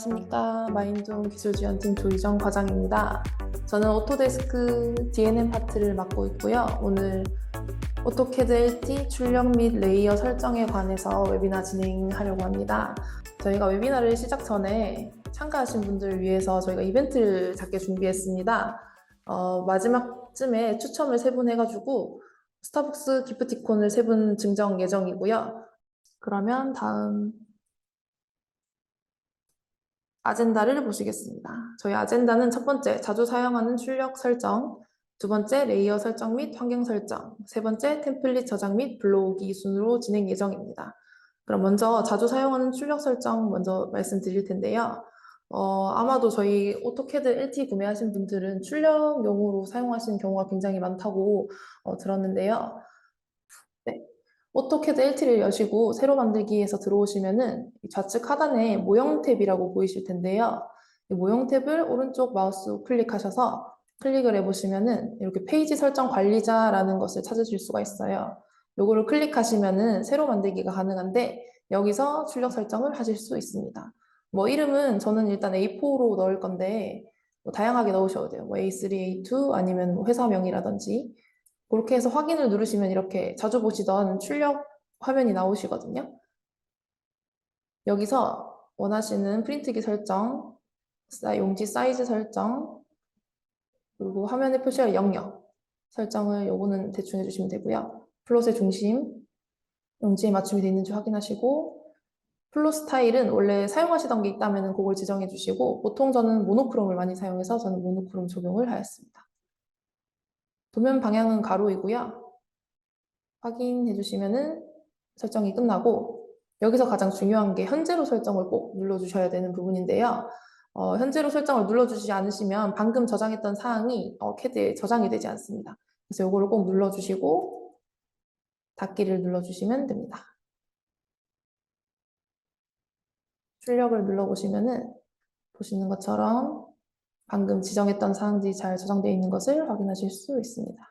안녕하십니까. 마인둥 기술지원팀 조희정 과장입니다. 저는 오토데스크 DNM 파트를 맡고 있고요. 오늘 오토캐드 LT 출력 및 레이어 설정에 관해서 웨비나 진행하려고 합니다. 저희가 웨비나를 시작 전에 참가하신 분들을 위해서 저희가 이벤트를 작게 준비했습니다. 어, 마지막쯤에 추첨을 세 분 해가지고 스타벅스 기프티콘을 세 분 증정 예정이고요. 그러면 다음 아젠다를 보시겠습니다. 저희 아젠다는 첫 번째, 자주 사용하는 출력 설정, 두 번째, 레이어 설정 및 환경 설정, 세 번째, 템플릿 저장 및 불러오기 순으로 진행 예정입니다. 그럼 먼저 자주 사용하는 출력 설정 먼저 말씀드릴 텐데요. 어, 아마도 저희 오토캐드 LT 구매하신 분들은 출력용으로 사용하시는 경우가 굉장히 많다고 어, 들었는데요. 네. 오토캐드 LT를 여시고 새로 만들기에서 들어오시면은 이 좌측 하단에 모형 탭이라고 보이실 텐데요. 이 모형 탭을 오른쪽 마우스 클릭하셔서 클릭을 해보시면은 이렇게 페이지 설정 관리자라는 것을 찾으실 수가 있어요. 요거를 클릭하시면은 새로 만들기가 가능한데 여기서 출력 설정을 하실 수 있습니다. 뭐 이름은 저는 일단 A4로 넣을 건데 뭐 다양하게 넣으셔도 돼요. 뭐 A3, A2 아니면 뭐 회사명이라든지 그렇게 해서 확인을 누르시면 이렇게 자주 보시던 출력 화면이 나오시거든요. 여기서 원하시는 프린트기 설정, 사- 용지 사이즈 설정, 그리고 화면에 표시할 영역 설정을 요거는 대충 해주시면 되고요. 플롯의 중심, 용지에 맞춤이 되어 있는지 확인하시고 플롯 스타일은 원래 사용하시던 게 있다면 그걸 지정해 주시고 보통 저는 모노크롬을 많이 사용해서 저는 모노크롬 적용을 하였습니다. 도면 방향은 가로이고요. 확인해 주시면은 설정이 끝나고 여기서 가장 중요한 게 현재로 설정을 꼭 눌러주셔야 되는 부분인데요. 어, 현재로 설정을 눌러주시지 않으시면 방금 저장했던 사항이 어, 캐드에 저장이 되지 않습니다. 그래서 이거를 꼭 눌러주시고 닫기를 눌러주시면 됩니다. 출력을 눌러보시면은 보시는 것처럼 방금 지정했던 사항들이 잘 저장되어 있는 것을 확인하실 수 있습니다.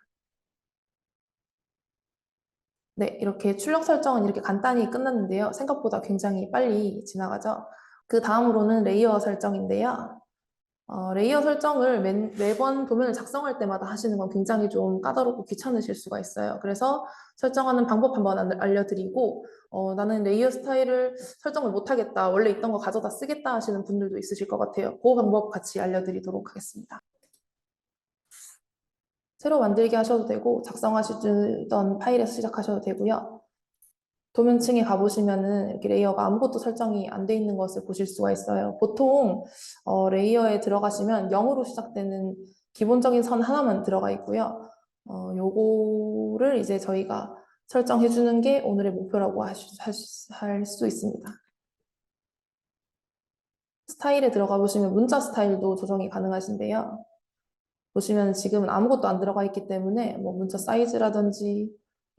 네, 이렇게 출력 설정은 이렇게 간단히 끝났는데요. 생각보다 굉장히 빨리 지나가죠. 그 다음으로는 레이어 설정인데요. 어, 레이어 설정을 매, 매번 도면을 작성할 때마다 하시는 건 굉장히 좀 까다롭고 귀찮으실 수가 있어요. 그래서 설정하는 방법 한번 알- 알려드리고 어, 나는 레이어 스타일을 설정을 못하겠다. 원래 있던 거 가져다 쓰겠다 하시는 분들도 있으실 것 같아요. 그 방법 같이 알려드리도록 하겠습니다. 새로 만들기 하셔도 되고 작성하시던 파일에서 시작하셔도 되고요. 도면층에 가보시면은 이렇게 레이어가 아무것도 설정이 안 돼 있는 것을 보실 수가 있어요. 보통 어, 레이어에 들어가시면 0으로 시작되는 기본적인 선 하나만 들어가 있고요. 어, 요거를 이제 저희가 설정해 주는 게 오늘의 목표라고 할수 있습니다. 스타일에 들어가 보시면 문자 스타일도 조정이 가능하신데요. 보시면 지금은 아무것도 안 들어가 있기 때문에 뭐 문자 사이즈라든지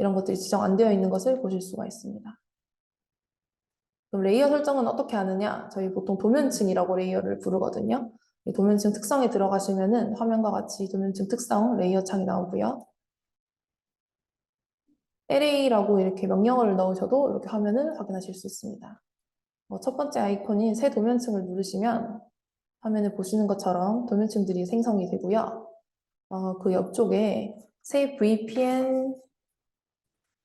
이런 것들이 지정 안 되어 있는 것을 보실 수가 있습니다. 그럼 레이어 설정은 어떻게 하느냐? 저희 보통 도면층이라고 레이어를 부르거든요. 이 도면층 특성에 들어가시면은 화면과 같이 도면층 특성 레이어 창이 나오고요. array라고 이렇게 명령어를 넣으셔도 이렇게 화면을 확인하실 수 있습니다. 어, 첫 번째 아이콘인 새 도면층을 누르시면 화면에 보시는 것처럼 도면층들이 생성이 되고요. 어, 그 옆쪽에 새 VPN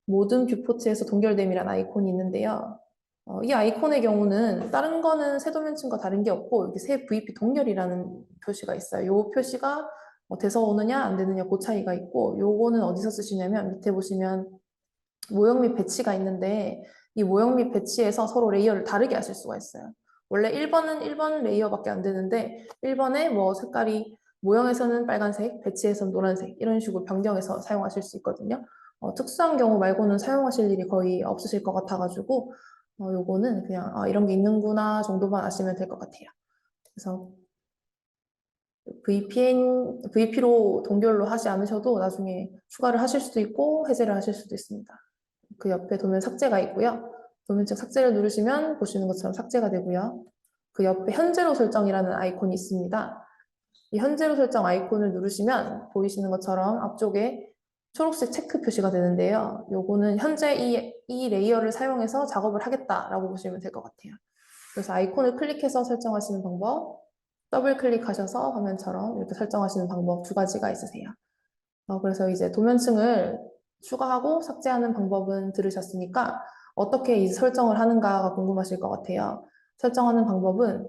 모든 뷰포트에서 동결됨이라는 아이콘이 있는데요. 어, 이 아이콘의 경우는 다른 거는 새 도면층과 다른 게 없고 여기 새 VP 동결이라는 표시가 있어요. 이 표시가 뭐 돼서 오느냐 안 되느냐 그 차이가 있고 요거는 어디서 쓰시냐면 밑에 보시면 모형 및 배치가 있는데 이 모형 및 배치에서 서로 레이어를 다르게 하실 수가 있어요. 원래 1번은 1번 레이어밖에 안 되는데 1번에 뭐 색깔이 모형에서는 빨간색, 배치에서는 노란색 이런 식으로 변경해서 사용하실 수 있거든요. 어, 특수한 경우 말고는 사용하실 일이 거의 없으실 것 같아가지고 어, 요거는 그냥 아, 이런 게 있는구나 정도만 아시면 될 것 같아요. 그래서 VPN, VP로 동결로 하지 않으셔도 나중에 추가를 하실 수도 있고 해제를 하실 수도 있습니다. 그 옆에 도면 삭제가 있고요. 도면층 삭제를 누르시면 보시는 것처럼 삭제가 되고요. 그 옆에 현재로 설정이라는 아이콘이 있습니다. 이 현재로 설정 아이콘을 누르시면 보이시는 것처럼 앞쪽에 초록색 체크 표시가 되는데요. 요거는 현재 이, 이 레이어를 사용해서 작업을 하겠다라고 보시면 될 것 같아요. 그래서 아이콘을 클릭해서 설정하시는 방법, 더블 클릭하셔서 화면처럼 이렇게 설정하시는 방법 두 가지가 있으세요. 어, 그래서 이제 도면층을 추가하고 삭제하는 방법은 들으셨으니까 어떻게 이 설정을 하는가가 궁금하실 것 같아요. 설정하는 방법은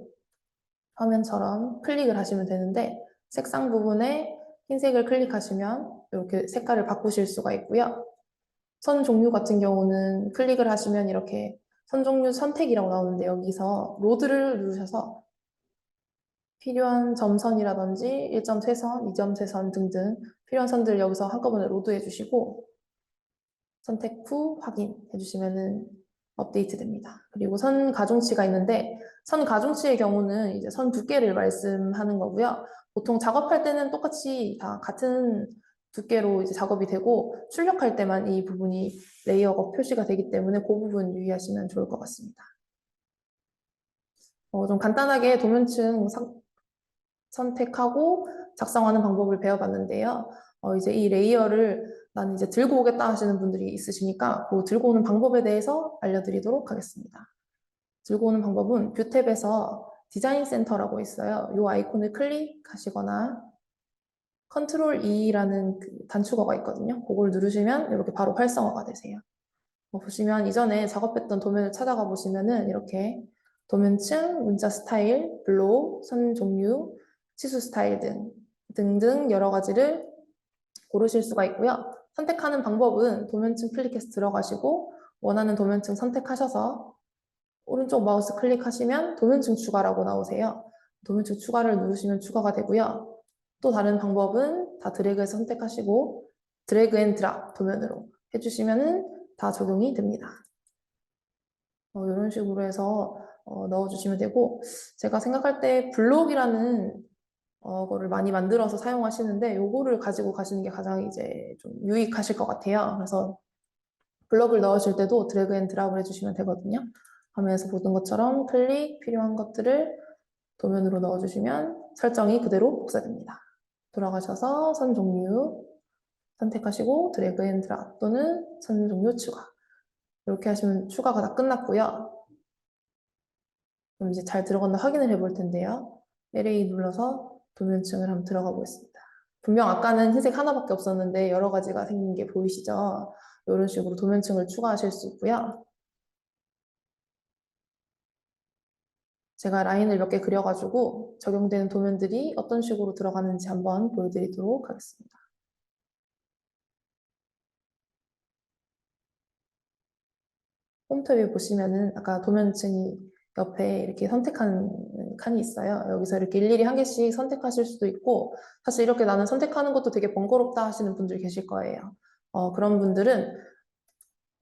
화면처럼 클릭을 하시면 되는데 색상 부분에 흰색을 클릭하시면 이렇게 색깔을 바꾸실 수가 있고요. 선 종류 같은 경우는 클릭을 하시면 이렇게 선 종류 선택이라고 나오는데 여기서 로드를 누르셔서 필요한 점선이라든지 1점 세선, 2점 세선 등등 필요한 선들 여기서 한꺼번에 로드해 주시고 선택 후 확인해 주시면은 업데이트 됩니다. 그리고 선 가중치가 있는데 선 가중치의 경우는 이제 선 두께를 말씀하는 거고요. 보통 작업할 때는 똑같이 다 같은 두께로 이제 작업이 되고 출력할 때만 이 부분이 레이어가 표시가 되기 때문에 그 부분 유의하시면 좋을 것 같습니다. 어, 좀 간단하게 도면층 상- 선택하고 작성하는 방법을 배워봤는데요. 어, 이제 이 레이어를 난 이제 들고 오겠다 하시는 분들이 있으시니까 그 들고 오는 방법에 대해서 알려드리도록 하겠습니다. 들고 오는 방법은 뷰 탭에서 디자인 센터라고 있어요. 이 아이콘을 클릭하시거나 컨트롤 E라는 그 단축어가 있거든요. 그걸 누르시면 이렇게 바로 활성화가 되세요. 뭐 보시면 이전에 작업했던 도면을 찾아가 보시면은 이렇게 도면층, 문자 스타일, 블로우, 선 종류, 치수 스타일 등 등등 여러 가지를 고르실 수가 있고요. 선택하는 방법은 도면층 클릭해서 들어가시고 원하는 도면층 선택하셔서 오른쪽 마우스 클릭하시면 도면층 추가라고 나오세요. 도면층 추가를 누르시면 추가가 되고요. 또 다른 방법은 다 드래그해서 선택하시고 드래그 앤 드랍 도면으로 해주시면은 다 적용이 됩니다. 어, 이런 식으로 해서 어, 넣어주시면 되고 제가 생각할 때 블록이라는 어, 거를 많이 만들어서 사용하시는데 요거를 가지고 가시는 게 가장 이제 좀 유익하실 것 같아요. 그래서 블럭을 넣으실 때도 드래그 앤 드랍을 해주시면 되거든요. 화면에서 보던 것처럼 클릭 필요한 것들을 도면으로 넣어주시면 설정이 그대로 복사됩니다. 돌아가셔서 선 종류 선택하시고 드래그 앤 드랍 또는 선 종류 추가 이렇게 하시면 추가가 다 끝났고요. 그럼 이제 잘 들어갔나 확인을 해볼 텐데요. LA 눌러서 도면층을 한번 들어가 보겠습니다. 분명 아까는 흰색 하나밖에 없었는데 여러 가지가 생긴 게 보이시죠? 이런 식으로 도면층을 추가하실 수 있고요. 제가 라인을 몇 개 그려가지고 적용되는 도면들이 어떤 식으로 들어가는지 한번 보여드리도록 하겠습니다. 홈탭에 보시면은 아까 도면층이 옆에 이렇게 선택하는 칸이 있어요. 여기서 이렇게 일일이 한 개씩 선택하실 수도 있고 사실 이렇게 나는 선택하는 것도 되게 번거롭다 하시는 분들 계실 거예요. 어, 그런 분들은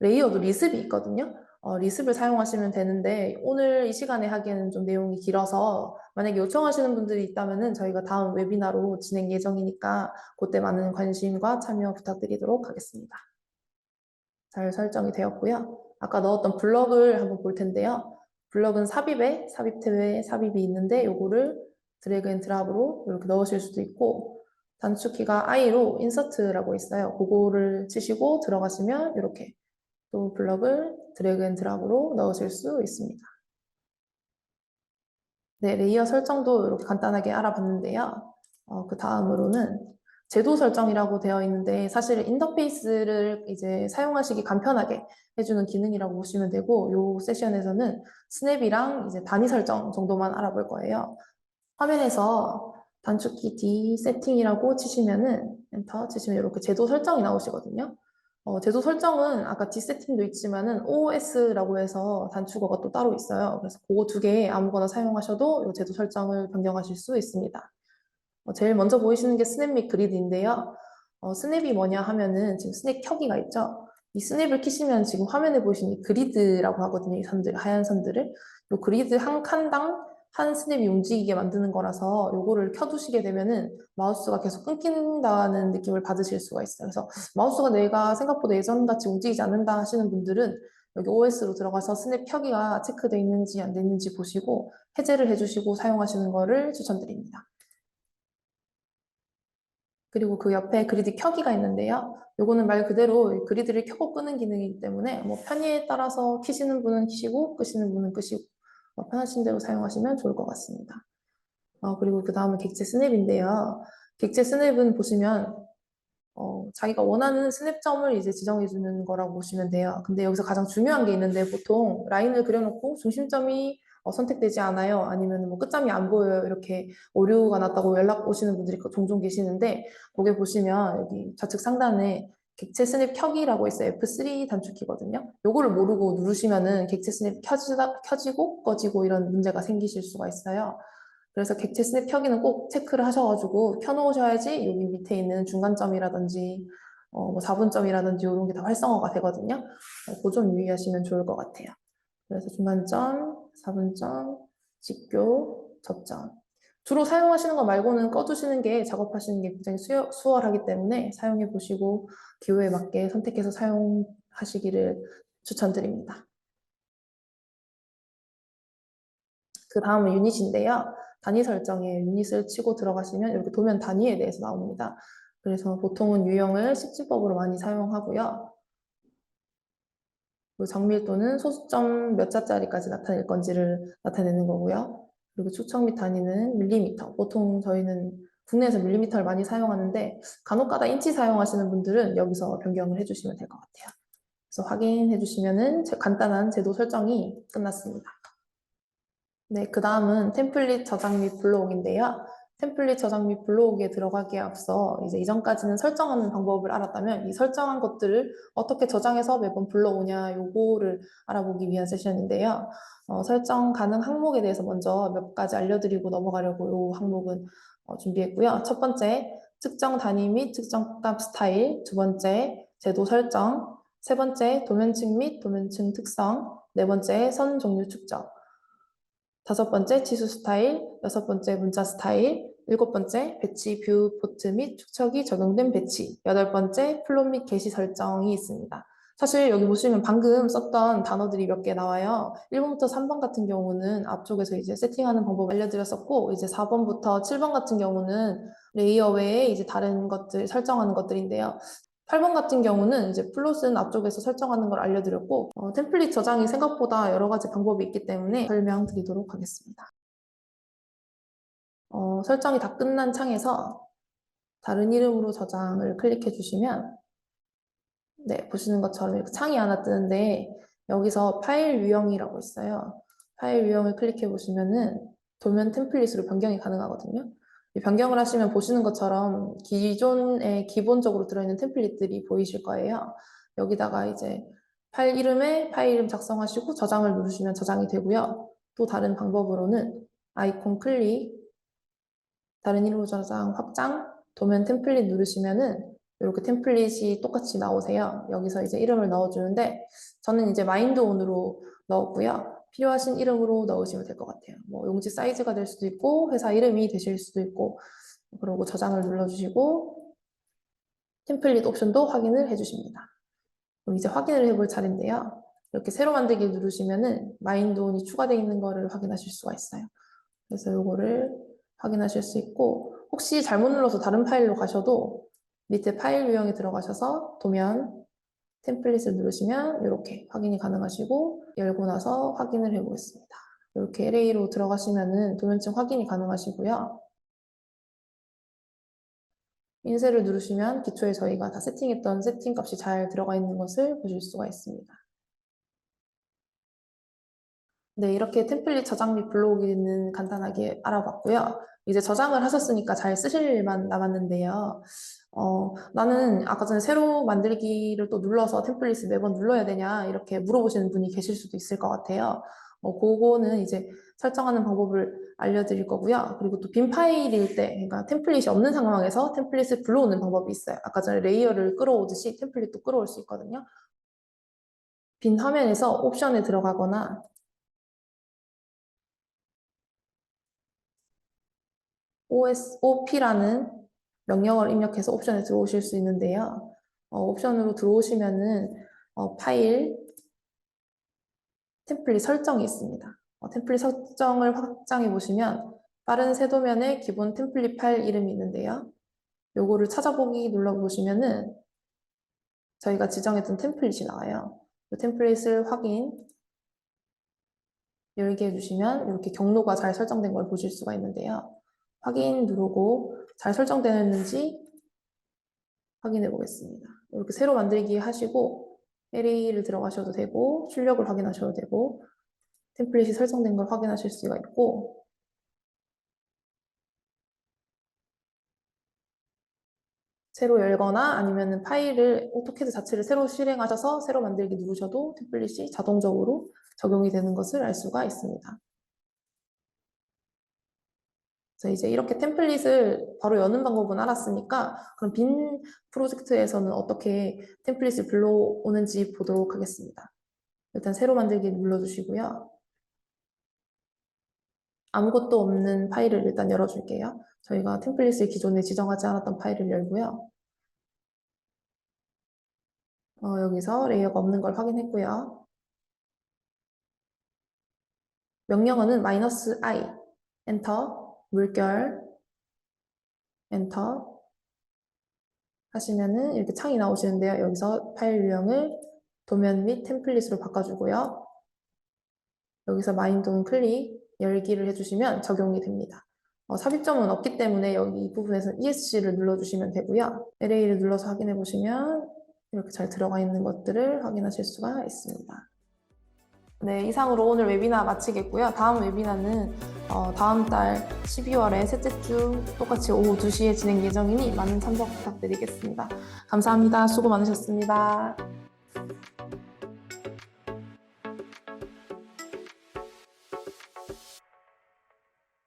레이어도 리습이 있거든요. 어, 리습을 사용하시면 되는데 오늘 이 시간에 하기에는 좀 내용이 길어서 만약에 요청하시는 분들이 있다면은 저희가 다음 웨비나로 진행 예정이니까 그때 많은 관심과 참여 부탁드리도록 하겠습니다. 잘 설정이 되었고요. 아까 넣었던 블럭을 한번 볼 텐데요. 블럭은 삽입에 삽입 탭에 삽입이 있는데 요거를 드래그 앤 드랍으로 이렇게 넣으실 수도 있고 단축키가 I로 인서트라고 있어요. 그거를 치시고 들어가시면 이렇게 또 블럭을 드래그 앤 드랍으로 넣으실 수 있습니다. 네, 레이어 설정도 이렇게 간단하게 알아봤는데요. 어, 그 다음으로는 제도 설정이라고 되어 있는데 사실 인터페이스를 이제 사용하시기 간편하게 해주는 기능이라고 보시면 되고 이 세션에서는 스냅이랑 이제 단위 설정 정도만 알아볼 거예요. 화면에서 단축키 D 세팅이라고 치시면은 엔터 치시면 이렇게 제도 설정이 나오시거든요. 어, 제도 설정은 아까 D 세팅도 있지만은 OS라고 해서 단축어가 또 따로 있어요. 그래서 그거 두 개 아무거나 사용하셔도 이 제도 설정을 변경하실 수 있습니다. 어, 제일 먼저 보이시는 게 스냅 및 그리드인데요. 어, 스냅이 뭐냐 하면은 지금 스냅 켜기가 있죠. 이 스냅을 키시면 지금 화면에 보이시는 이 그리드라고 하거든요. 이 선들, 하얀 선들을. 이 그리드 한 칸당 한 스냅이 움직이게 만드는 거라서 요거를 켜두시게 되면은 마우스가 계속 끊긴다는 느낌을 받으실 수가 있어요. 그래서 마우스가 내가 생각보다 예전같이 움직이지 않는다 하시는 분들은 여기 OS로 들어가서 스냅 켜기가 체크되어 있는지 안 되는지 보시고 해제를 해주시고 사용하시는 거를 추천드립니다. 그리고 그 옆에 그리드 켜기가 있는데요. 요거는 말 그대로 그리드를 켜고 끄는 기능이기 때문에 뭐 편의에 따라서 키시는 분은 키시고 끄시는 분은 끄시고 어, 편하신 대로 사용하시면 좋을 것 같습니다. 어, 그리고 그 다음은 객체 스냅인데요. 객체 스냅은 보시면 어, 자기가 원하는 스냅점을 이제 지정해 주는 거라고 보시면 돼요. 근데 여기서 가장 중요한 게 있는데 보통 라인을 그려놓고 중심점이 어, 선택되지 않아요. 아니면 뭐 끝점이 안 보여요. 이렇게 오류가 났다고 연락 오시는 분들이 종종 계시는데 거기 보시면 여기 좌측 상단에 객체 스냅 켜기라고 있어요. F3 단축키거든요. 요거를 모르고 누르시면은 객체 스냅 켜지다, 켜지고 꺼지고 이런 문제가 생기실 수가 있어요. 그래서 객체 스냅 켜기는 꼭 체크를 하셔가지고 켜놓으셔야지 여기 밑에 있는 중간점이라든지 어, 뭐 4분점이라든지 이런 게 다 활성화가 되거든요. 어, 그좀 유의하시면 좋을 것 같아요. 그래서 중간점, 4분점, 직교, 접점. 주로 사용하시는 거 말고는 꺼두시는 게 작업하시는 게 굉장히 수여, 수월하기 때문에 사용해 보시고 기호에 맞게 선택해서 사용하시기를 추천드립니다. 그 다음은 유닛인데요. 단위 설정에 유닛을 치고 들어가시면 이렇게 도면 단위에 대해서 나옵니다. 그래서 보통은 유형을 십진법으로 많이 사용하고요. 그리고 정밀도는 소수점 몇 자짜리까지 나타낼 건지를 나타내는 거고요. 그리고 초청 및 단위는 밀리미터. 보통 저희는 국내에서 밀리미터를 많이 사용하는데 간혹가다 인치 사용하시는 분들은 여기서 변경을 해주시면 될 것 같아요. 그래서 확인해 주시면은 간단한 제도 설정이 끝났습니다. 네, 그 다음은 템플릿 저장 및 블록인데요. 템플릿 저장 및 블록에 들어가기에 앞서 이제 이전까지는 설정하는 방법을 알았다면 이 설정한 것들을 어떻게 저장해서 매번 불러오냐 요거를 알아보기 위한 세션인데요. 어, 설정 가능 항목에 대해서 먼저 몇 가지 알려드리고 넘어가려고 요 항목은 어, 준비했고요. 첫 번째, 특정 단위 및 특정 값 스타일. 두 번째, 제도 설정. 세 번째, 도면층 및 도면층 특성. 네 번째, 선 종류 축적. 다섯 번째, 치수 스타일. 여섯 번째, 문자 스타일. 일곱 번째, 배치 뷰 포트 및 축척이 적용된 배치. 여덟 번째, 플롯 및 게시 설정이 있습니다. 사실 여기 보시면 방금 썼던 단어들이 몇 개 나와요. 1번부터 3번 같은 경우는 앞쪽에서 이제 세팅하는 방법 알려드렸었고, 이제 4번부터 7번 같은 경우는 레이어 외에 이제 다른 것들 설정하는 것들인데요. 8번 같은 경우는 이제 플롯은 앞쪽에서 설정하는 걸 알려드렸고, 어, 템플릿 저장이 생각보다 여러 가지 방법이 있기 때문에 설명드리도록 하겠습니다. 어, 설정이 다 끝난 창에서 다른 이름으로 저장을 클릭해 주시면 네, 보시는 것처럼 창이 하나 뜨는데 여기서 파일 유형이라고 있어요. 파일 유형을 클릭해 보시면은 도면 템플릿으로 변경이 가능하거든요. 변경을 하시면 보시는 것처럼 기존에 기본적으로 들어있는 템플릿들이 보이실 거예요. 여기다가 이제 파일 이름에 파일 이름 작성하시고 저장을 누르시면 저장이 되고요. 또 다른 방법으로는 아이콘 클릭, 다른 이름으로 저장, 확장, 도면 템플릿 누르시면은 이렇게 템플릿이 똑같이 나오세요. 여기서 이제 이름을 넣어주는데 저는 이제 마인드온으로 넣었고요. 필요하신 이름으로 넣으시면 될 것 같아요. 뭐 용지 사이즈가 될 수도 있고 회사 이름이 되실 수도 있고 그리고 저장을 눌러주시고 템플릿 옵션도 확인을 해주십니다. 그럼 이제 확인을 해볼 차례인데요. 이렇게 새로 만들기 누르시면은 마인드온이 추가되어 있는 거를 확인하실 수가 있어요. 그래서 이거를 확인하실 수 있고 혹시 잘못 눌러서 다른 파일로 가셔도 밑에 파일 유형에 들어가셔서 도면 템플릿을 누르시면 이렇게 확인이 가능하시고 열고 나서 확인을 해보겠습니다. 이렇게 LA로 들어가시면은 도면층 확인이 가능하시고요. 인쇄를 누르시면 기초에 저희가 다 세팅했던 세팅 값이 잘 들어가 있는 것을 보실 수가 있습니다. 네, 이렇게 템플릿 저장 및 블로그는 간단하게 알아봤고요. 이제 저장을 하셨으니까 잘 쓰실 일만 남았는데요. 어, 나는 아까 전에 새로 만들기를 또 눌러서 템플릿을 매번 눌러야 되냐 이렇게 물어보시는 분이 계실 수도 있을 것 같아요. 어, 그거는 이제 설정하는 방법을 알려드릴 거고요. 그리고 또 빈 파일일 때, 그러니까 템플릿이 없는 상황에서 템플릿을 불러오는 방법이 있어요. 아까 전에 레이어를 끌어오듯이 템플릿도 끌어올 수 있거든요. 빈 화면에서 옵션에 들어가거나 OS, OP라는 명령어를 입력해서 옵션에 들어오실 수 있는데요. 어, 옵션으로 들어오시면은 어, 파일 템플릿 설정이 있습니다. 어, 템플릿 설정을 확장해 보시면 빠른 세도면에 기본 템플릿 파일 이름이 있는데요. 요거를 찾아보기 눌러보시면은 저희가 지정했던 템플릿이 나와요. 이 템플릿을 확인 열게 해주시면 이렇게 경로가 잘 설정된 걸 보실 수가 있는데요. 확인 누르고 잘 설정되었는지 확인해 보겠습니다. 이렇게 새로 만들기 하시고 LA를 들어가셔도 되고 출력을 확인하셔도 되고 템플릿이 설정된 걸 확인하실 수가 있고 새로 열거나 아니면 파일을 오토캐드 자체를 새로 실행하셔서 새로 만들기 누르셔도 템플릿이 자동적으로 적용이 되는 것을 알 수가 있습니다. 그래서 이제 이렇게 템플릿을 바로 여는 방법은 알았으니까 그럼 빈 프로젝트에서는 어떻게 템플릿을 불러오는지 보도록 하겠습니다. 일단 새로 만들기 눌러주시고요. 아무것도 없는 파일을 일단 열어줄게요. 저희가 템플릿을 기존에 지정하지 않았던 파일을 열고요. 어, 여기서 레이어가 없는 걸 확인했고요. 명령어는 마이너스 i, 엔터, 물결, 엔터 하시면은 이렇게 창이 나오시는데요. 여기서 파일 유형을 도면 및 템플릿으로 바꿔주고요. 여기서 마인동 클릭, 열기를 해주시면 적용이 됩니다. 어, 삽입점은 없기 때문에 여기 이 부분에서 ESC를 눌러주시면 되고요. LA를 눌러서 확인해 보시면 이렇게 잘 들어가 있는 것들을 확인하실 수가 있습니다. 네, 이상으로 오늘 웨비나 마치겠고요. 다음 웨비나는 어, 다음 달 12월에 셋째 주 똑같이 오후 2시에 진행 예정이니 많은 참석 부탁드리겠습니다. 감사합니다. 수고 많으셨습니다.